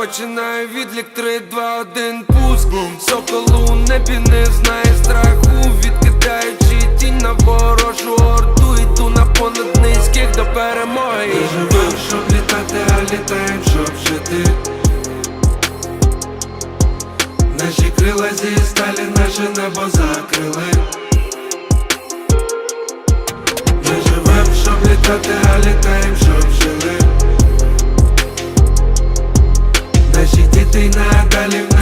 починаю відлік 3, 2, 1, пуск Соколу небі не знає страху. Відкидаючи тінь на ворожу орду Йду на понад низьких до перемоги. Ми живем, щоб літати, а літаєм, щоб жити. Наші крила зі сталі, наше небо закрили. Ми живем, щоб літати, а літаєм Ти надалі